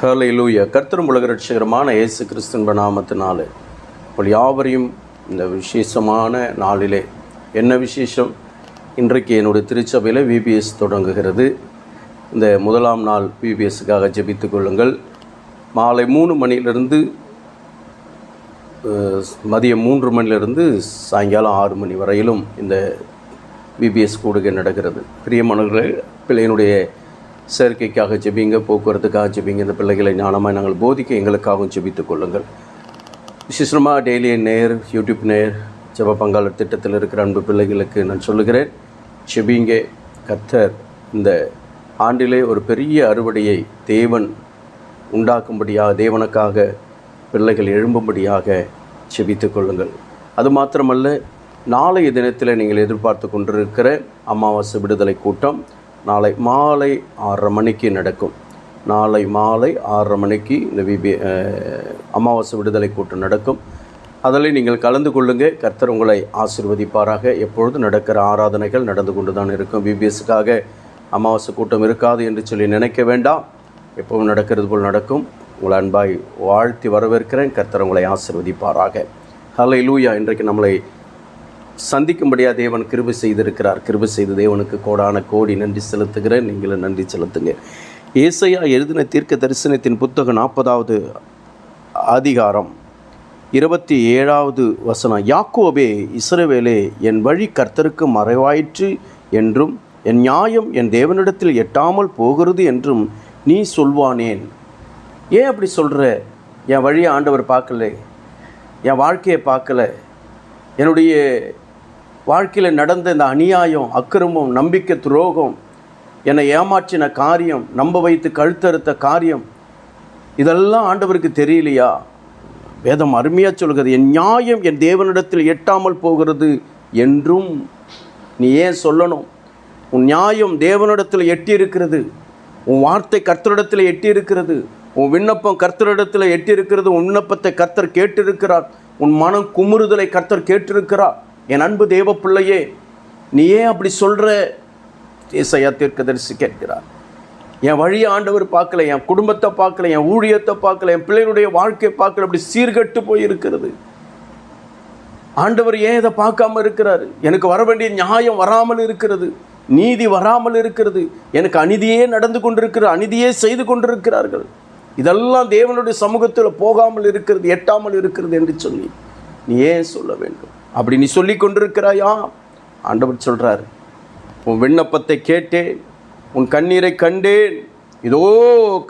ஹலை லூயா கர்த்தரும் உலகரட்சகரமான இயேசு கிறிஸ்துவ நாமத்தினாலே உங்கள் யாவரையும் இந்த விசேஷமான நாளிலே என்ன விசேஷம்? இன்றைக்கு என்னுடைய திருச்சபையில் விபிஎஸ் தொடங்குகிறது. இந்த முதலாம் நாள் விபிஎஸ்க்காக ஜெபித்து கொள்ளுங்கள். மாலை மூணு மணியிலிருந்து மதியம் மூன்று மணிலிருந்து சாயங்காலம் ஆறு மணி வரையிலும் இந்த விபிஎஸ் கூடுகை நடக்கிறது. பிரியமானவர்களே பிள்ளையினுடைய சேர்க்கைக்காக ஜெபிங்க போக்குவரத்துக்காக ஜெபிங்க. இந்த பிள்ளைகளை ஞானமாக நாங்கள் போதிக்க எங்களுக்காகவும் ஜெபித்துக் கொள்ளுங்கள். விசேஷமாக டெய்லி நேர் யூடியூப் நேர் ஜப பங்காளர் திட்டத்தில் இருக்கிற அன்பு பிள்ளைகளுக்கு நான் சொல்லுகிறேன் ஜெபிங்க. கத்தர் இந்த ஆண்டிலே ஒரு பெரிய அறுவடையை தேவன் உண்டாக்கும்படியாக தேவனுக்காக பிள்ளைகள் எழும்பும்படியாக செபித்து கொள்ளுங்கள். அது மாத்திரமல்ல நாளைய தினத்தில் நீங்கள் எதிர்பார்த்து கொண்டிருக்கிற அமாவாசை விடுதலை கூட்டம் நாளை மாலை ஆறரை மணிக்கு நடக்கும். நாளை மாலை ஆறரை மணிக்கு இந்த விபி அமாவாசை விடுதலை கூட்டம் நடக்கும். அதில் நீங்கள் கலந்து கொள்ளுங்கள். கர்த்தர் உங்களை ஆசிர்வதிப்பாராக. எப்பொழுது நடக்கிற ஆராதனைகள் நடந்து கொண்டு தான் இருக்கும் பிபிஎஸ்க்காக அமாவாசை கூட்டம் இருக்காது என்று சொல்லி நினைக்க வேண்டாம். எப்பவும் நடக்கிறது போல் நடக்கும். உங்களை அன்பாய் வாழ்த்தி வரவேற்கிறேன். கர்த்தர் உங்களை ஆசிர்வதிப்பாராக. ஹலை லூயா இன்றைக்கு நம்மளை சந்திக்கும்படியாக தேவன் கிருபை செய்திருக்கிறார். கிருபை செய்த தேவனுக்கு கோடான கோடி நன்றி செலுத்துகிறேன். நீங்களும் நன்றி செலுத்துங்க. ஏசையா எழுதின தீர்க்க தரிசனத்தின் புத்தகம் நாற்பதாவது அதிகாரம் இருபத்தி ஏழாவது வசனம் யாக்கோபே இஸ்ரவேலே என் வழி கர்த்தருக்கு மறைவாயிற்று என்றும் என் நியாயம் என் தேவனிடத்தில் எட்டாமல் போகிறது என்றும் நீ சொல்வானேன். ஏன் அப்படி சொல்கிற என் வழியை ஆண்டவர் பார்க்கல. என் வாழ்க்கையை பார்க்கல. என்னுடைய வாழ்க்கையில் நடந்த இந்த அநியாயம் அக்கிரமம் நம்பிக்கை துரோகம் என்னை ஏமாற்றின காரியம் நம்ப வைத்து கழுத்தறுத்த காரியம் இதெல்லாம் ஆண்டவருக்கு தெரியலையா? வேதம் அருமையாக சொல்கிறது என் நியாயம் என் தேவனிடத்தில் எட்டாமல் போகிறது என்றும் நீ ஏன் சொல்லணும்? உன் நியாயம் தேவனிடத்தில் எட்டி இருக்கிறது உன் வார்த்தை கர்த்தரிடத்தில் எட்டி இருக்கிறது உன் விண்ணப்பம் கர்த்தரிடத்தில் எட்டி இருக்கிறது உன் விண்ணப்பத்தை கர்த்தர் கேட்டிருக்கிறார் உன் மனம் குமுறுதலை கர்த்தர் கேட்டிருக்கிறார் என் அன்பு தேவ பிள்ளையே நீ ஏன் அப்படி சொல்கிற ஏசையா தீர்க்கதரிசி கேட்கிறார். என் வழியை ஆண்டவர் பார்க்கல என் குடும்பத்தை பார்க்கல என் ஊழியத்தை பார்க்கல என் பிள்ளைகளுடைய வாழ்க்கையை பார்க்கல அப்படி சீர்கட்டு போய் இருக்கிறது ஆண்டவர் ஏன் இதை பார்க்காம இருக்கிறாரு? எனக்கு வர வேண்டிய நியாயம் வராமல் இருக்கிறது. நீதி வராமல் இருக்கிறது. எனக்கு அநீதியே நடந்து கொண்டிருக்கிற அநீதியே செய்து கொண்டிருக்கிறார்கள். இதெல்லாம் தேவனுடைய சமூகத்தில் போகாமல் இருக்கிறது எட்டாமல் இருக்கிறது என்று சொல்லி நீ ஏன் சொல்ல வேண்டும்? அப்படி நீ சொல்லி கொண்டிருக்கிறாயா? ஆண்டவர் சொல்கிறார் உன் விண்ணப்பத்தை கேட்டேன் உன் கண்ணீரை கண்டேன். இதோ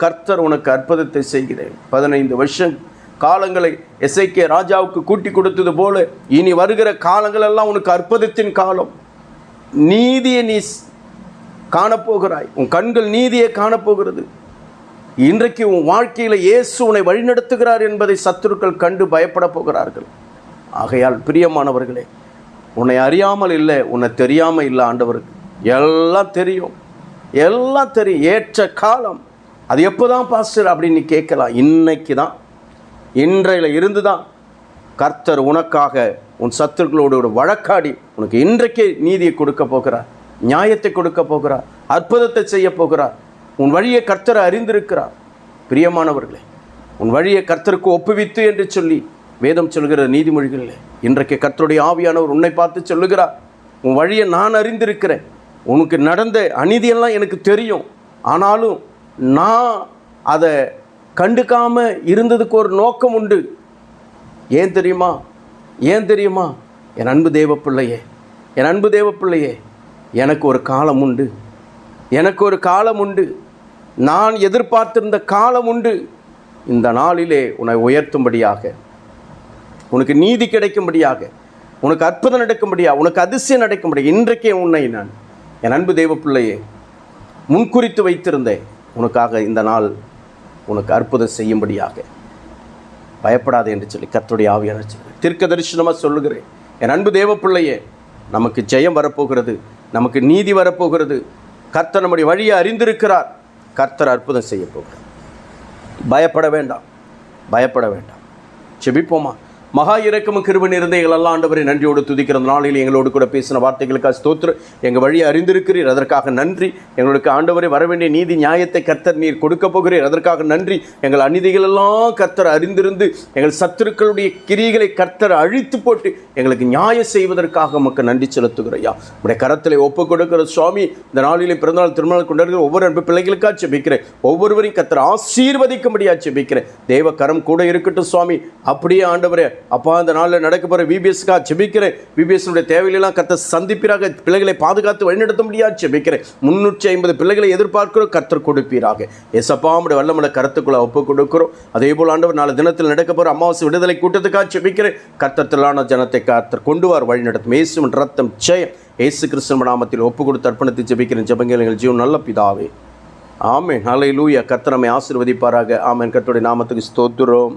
கர்த்தர் உனக்கு அற்புதத்தை செய்கிறேன். பதினைந்து வருஷம் காலங்களை எஸ்ஐகே ராஜாவுக்கு கூட்டி கொடுத்தது போல இனி வருகிற காலங்களெல்லாம் உனக்கு அற்புதத்தின் காலம். நீதியை நீ காணப்போகிறாய். உன் கண்கள் நீதியை காணப்போகிறது. இன்றைக்கு உன் வாழ்க்கையில் இயேசு உன்னை வழிநடத்துகிறார் என்பதை சத்துருக்கள் கண்டு பயப்பட போகிறார்கள். ஆகையால் பிரியமானவர்களே உன்னை அறியாமல் இல்லை உன்னை தெரியாமல் இல்லை ஆண்டவருக்கு. எல்லாம் தெரியும். எல்லாம் தெரியும். ஏற்ற காலம். அது எப்போ தான் பாஸ்டர் அப்படின்னு நீ கேட்கலாம். இன்னைக்கு தான் இன்றையில் இருந்து தான் கர்த்தர் உனக்காக உன் சத்துருக்களோட வழக்காடி உனக்கு இன்றைக்கே நீதியை கொடுக்க போகிறார். நியாயத்தை கொடுக்க போகிறார். அற்புதத்தை செய்ய போகிறார். உன் வழியை கர்த்தரை அறிந்திருக்கிறார். பிரியமானவர்களே உன் வழியை கர்த்தருக்கு ஒப்புவித்து என்று சொல்லி வேதம் சொல்கிற நீதிமொழிகளில் இன்றைக்கு கத்தருடைய ஆவியானவர் உன்னை பார்த்து சொல்லுகிறார் உன் வழியை நான் அறிந்திருக்கிறேன். உனக்கு நடந்த அநீதியெல்லாம் எனக்கு தெரியும். ஆனாலும் நான் அதை கண்டுக்காமல் இருந்ததுக்கு ஒரு நோக்கம் உண்டு. ஏன் தெரியுமா? ஏன் தெரியுமா? என் அன்பு தேவ பிள்ளையே என் அன்பு தேவ பிள்ளையே எனக்கு ஒரு காலம் உண்டு. எனக்கு ஒரு காலம் உண்டு. நான் எதிர்பார்த்திருந்த காலம் உண்டு. இந்த நாளிலே உன்னை உயர்த்தும்படியாக உனக்கு நீதி கிடைக்கும்படியாக உனக்கு அற்புதம் நடக்கும்படியாக உனக்கு அதிசயம் நடக்கும்படியாக இன்றைக்கே உன்னை நான் என் அன்பு தெய்வ பிள்ளையே முன்குறித்து வைத்திருந்தேன் உனக்காக இந்த நாள் உனக்கு அற்புதம் செய்யும்படியாக. பயப்படாத என்று சொல்லி கத்துடைய ஆவியான தீர்க்க தரிசனமாக சொல்லுகிறேன். என் அன்பு தேவ பிள்ளையே நமக்கு ஜெயம் வரப்போகிறது நமக்கு நீதி வரப்போகிறது. கர்த்தர் நம்முடைய வழியை அறிந்திருக்கிறார். கர்த்தர் அற்புதம் செய்ய போகிறார். பயப்பட வேண்டாம். பயப்பட வேண்டாம். செபிப்போமா? மகா இறக்கமும் கிருபன் நிறைந்த எங்களெல்லாம் ஆண்டவரை நன்றியோடு துதிக்கிற நாளில் எங்களோடு கூட பேசின வார்த்தைகளுக்காக ஸ்தோத்திரம். எங்கள் வழியை அறிந்திருக்கிறீர் அதற்காக நன்றி. எங்களுக்கு ஆண்டவரை வரவேண்டிய நீதி நியாயத்தை கர்த்தர் நீர் கொடுக்க போகிறீர் அதற்காக நன்றி. எங்கள் அநீதிகளெல்லாம் கர்த்தர் அறிந்திருந்து எங்கள் சத்துருக்களுடைய கிரிகளை கர்த்தர் அழித்து போட்டு எங்களுக்கு நியாயம் செய்வதற்காக மக்கள் நன்றி செலுத்துகிறையா உடைய கரத்தில் ஒப்பு கொடுக்கிற சுவாமி இந்த நாளிலே பிறந்தநாள் திருமணம் கொண்டாடுகிற ஒவ்வொரு அன்பு பிள்ளைகளுக்காக செபிக்கிறேன் ஒவ்வொருவரையும் கர்த்தர் ஆசீர்வதிக்கும்படியாக செபிக்கிறேன் தேவ கரம் கூட இருக்கட்டும் சுவாமி. அப்படியே ஆண்டவரே அப்பா அந்த நாளில் நடக்க போகிற விபிஎஸ்க்காக செபிக்கிறேன் விபிஎஸ்னுடைய தேவையெல்லாம் கர்த்தர் சந்திப்பிறாக பிள்ளைகளை பாதுகாத்து வழிநடத்த முடியாது செபிக்கிறேன் முன்னூற்றி ஐம்பது பிள்ளைகளை எதிர்பார்க்கிறோம் கர்த்தர் கொடுப்பீராக. எசப்பா நம்முடைய வல்லமலை கருத்துக்குள்ள ஒப்பு கொடுக்கிறோம். அதே போல் ஆண்டவர் நாலு தினத்தில் நடக்க போகிற அமாவாசை விடுதலை கூட்டத்துக்காக செபிக்கிறேன் கர்த்தத்திலான ஜனத்தை கர்த்தர் கொண்டு வார் வழிநடத்தும். இயேசுவின் ரத்தம் ஜெயம். இயேசு கிறிஸ்தவ நாமத்தில் ஒப்பு கொடுத்து அர்ப்பணத்தை ஜெபிக்கிறேன். ஜெபங்கள் எங்கள் ஜீவன் நல்ல பிதாவே. ஆமே நாளை லூயா கர்த்தர் ஆசிர்வதிப்பாராக. ஆமேன். ஆமென் கர்த்தருடைய நாமத்துக்கு ஸ்தோத்துறோம்